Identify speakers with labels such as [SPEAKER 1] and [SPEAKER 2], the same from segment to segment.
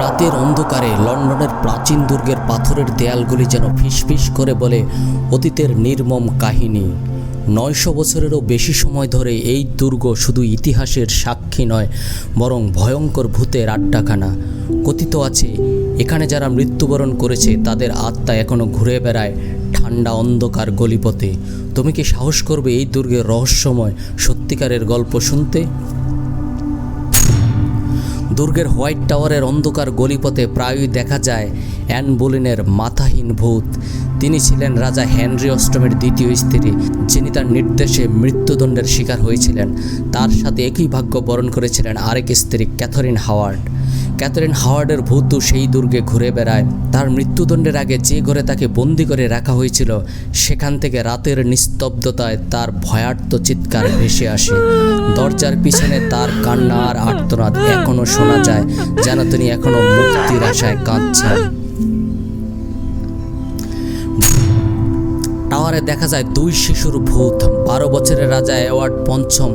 [SPEAKER 1] রাতের অন্ধকারে লন্ডনের প্রাচীন দুর্গের পাথরের দেয়ালগুলি যেন ফিসফিস করে বলে অতীতের নির্মম কাহিনী। নয়শো বছরেরও বেশি সময় ধরে এই দুর্গ শুধু ইতিহাসের সাক্ষী নয়, বরং ভয়ঙ্কর ভূতের আড্ডাখানা। কথিত আছে, এখানে যারা মৃত্যুবরণ করেছে, তাদের আত্মা এখনও ঘুরে বেড়ায় ঠান্ডা অন্ধকার গলিপথে। তুমি কি সাহস করবে এই দুর্গের রহস্যময় সত্যিকারের গল্প শুনতে? দুর্গের হোয়াইট টাওয়ারের অন্ধকার গলিপথে প্রায়ই দেখা যায় অ্যান বোলিনের মাথাহীন ভূত। তিনি ছিলেন রাজা হেনরি অষ্টমের দ্বিতীয় স্ত্রী, যিনি তার নির্দেশে মৃত্যুদণ্ডের শিকার হয়েছিলেন। তার সাথে একই ভাগ্য বরণ করেছিলেন আরেক স্ত্রী, ক্যাথরিন হাওয়ার্ড। ক্যাথরিন হাওয়ার্ডের ভূত সেই দুর্গে ঘুরে বেড়ায়। তার মৃত্যুদণ্ডের আগে যে ঘরে তাকে বন্দি করে রাখা হয়েছিল, সেখান থেকে রাতের নিস্তব্ধতায় তার ভয়ার্থ চিৎকার ভেসে আসে। দরজার পিছনে তার কান্না আর আর্তনাদ এখনও শোনা যায়, যেন তিনি এখনও মুক্তির আশায় কাঁদছেন। টাওয়ারে দেখা যায় দুই শিশুর ভূত। বারো বছরের রাজা অ্যাওয়ার্ড পঞ্চম,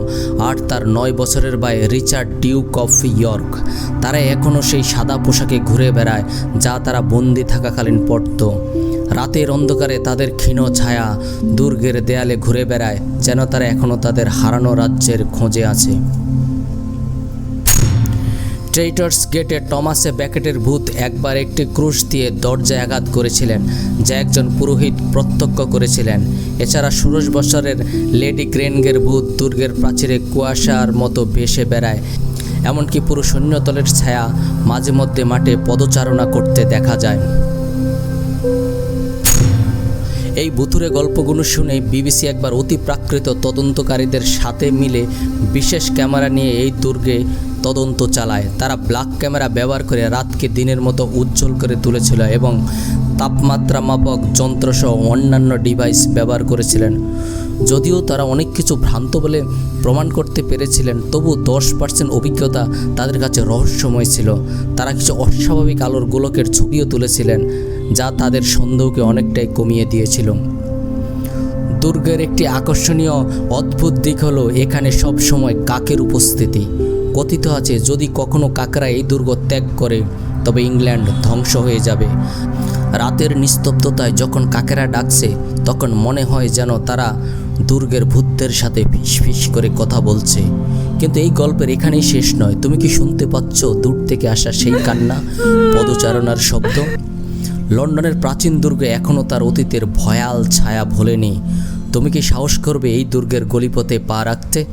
[SPEAKER 1] আর তার নয় বছরের ভাই রিচার্ড ডিউক অফ ইয়র্ক। তারা এখনও সেই সাদা পোশাকে ঘুরে বেড়ায়, যা তারা বন্দি থাকাকালীন পড়ত রাতের অন্ধকারে তাদের ক্ষীণ ছায়া দুর্গের দেয়ালে ঘুরে বেড়ায়, যেন তারা এখনও তাদের হারানো রাজ্যের খোঁজে আছে। ট্রেইটার্স গেটে টমাসে ব্যাকেটের ভূত একবার একটি ক্রুশ দিয়ে দরজায় আঘাত করেছিলেন, যা একজন পুরোহিত প্রত্যক্ষ করেছিলেন। এছাড়া ষোড়শ বছরের লেডি গ্রেনগের ভূত দুর্গের প্রাচীরে কুয়াশার মতো ভেসে বেড়ায়। এমনকি পুরো সৈন্যতলের ছায়া মাঝে মধ্যে মাঠে পদচারণা করতে দেখা যায়। এই ভুতুরে গল্পগুলো শুনে বিবিসি একবার অতি প্রাকৃত তদন্তকারীদের সাথে মিলে বিশেষ ক্যামেরা নিয়ে এই দুর্গে তদন্ত চালায়। তারা ব্ল্যাক ক্যামেরা ব্যবহার করে রাতকে দিনের মতো উজ্জ্বল করে তুলেছিল এবং তাপমাত্রা মাপক যন্ত্রসহ অন্যান্য ডিভাইস ব্যবহার করেছিলেন। যদিও তারা অনেক কিছু ভ্রান্ত বলে প্রমাণ করতে পেরেছিলেন, তবু দশ পার্সেন্ট অভিজ্ঞতা তাদের কাছে রহস্যময় ছিল। তারা কিছু অস্বাভাবিক আলোর গোলকের ছবিও তুলেছিলেন। যা তাদের সন্দেহকে অনেকটাই কমিয়ে দিয়েছিল। দুর্গের একটি আকর্ষণীয় অদ্ভুত দিক হলো এখানে সব সময় কাকের উপস্থিতি। কথিত আছে, যদি কখনো কাকরা এই দুর্গ ত্যাগ করে, তবে ইংল্যান্ড ধ্বংস হয়ে যাবে। রাতের নিস্তব্ধতায় যখন কাকেরা ডাকছে, তখন মনে হয় যেন তারা দুর্গের ভূতদের সাথে ফিস ফিস করে কথা বলছে। কিন্তু এই গল্পের এখানেই শেষ নয়। তুমি কি শুনতে পাচ্ছ দূর থেকে আসা সেই কান্না, পদচারণার শব্দ? লন্ডনের প্রাচীন দুর্গে এখনও তার অতীতের ভয়াল ছায়া ভোলেনি। তুমি কি সাহস করবে এই দুর্গের গলিপথে পা রাখতে?